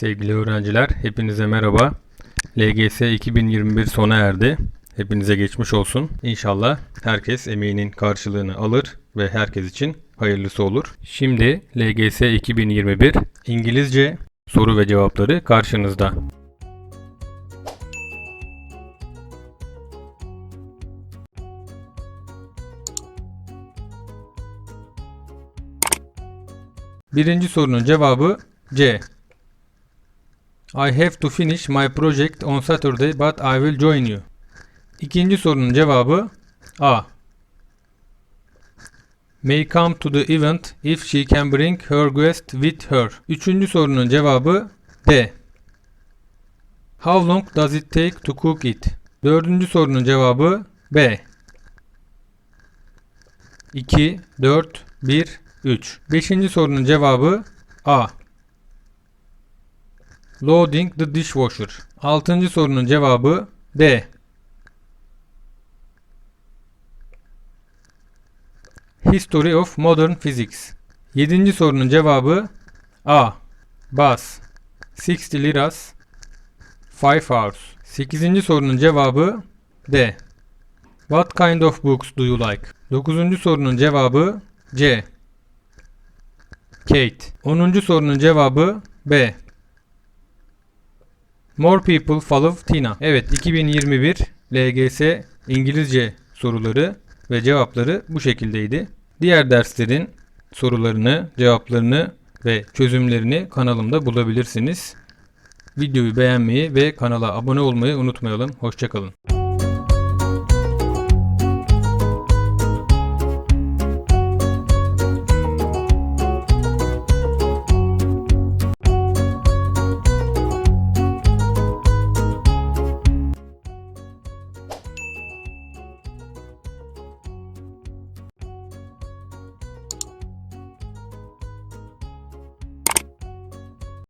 Sevgili öğrenciler, hepinize merhaba. LGS 2021 sona erdi. Hepinize geçmiş olsun. İnşallah herkes emeğinin karşılığını alır ve herkes için hayırlısı olur. Şimdi LGS 2021 İngilizce soru ve cevapları karşınızda. Birinci sorunun cevabı C. I have to finish my project on Saturday but I will join you. İkinci sorunun cevabı A. May come to the event if she can bring her guest with her. Üçüncü sorunun cevabı D. How long does it take to cook it? Dördüncü sorunun cevabı B. 2, 4, 1, 3. Beşinci sorunun cevabı A. Loading the dishwasher. Altıncı sorunun cevabı D. History of Modern Physics. Yedinci sorunun cevabı A. Bus. 60 liras. 5 hours. Sekizinci sorunun cevabı D. What kind of books do you like? Dokuzuncu sorunun cevabı C. Kate. Onuncu sorunun cevabı B. More people follow Tina. Evet 2021 LGS İngilizce soruları ve cevapları bu şekildeydi. Diğer derslerin sorularını, cevaplarını ve çözümlerini kanalımda bulabilirsiniz. Videoyu beğenmeyi ve kanala abone olmayı unutmayalım. Hoşçakalın.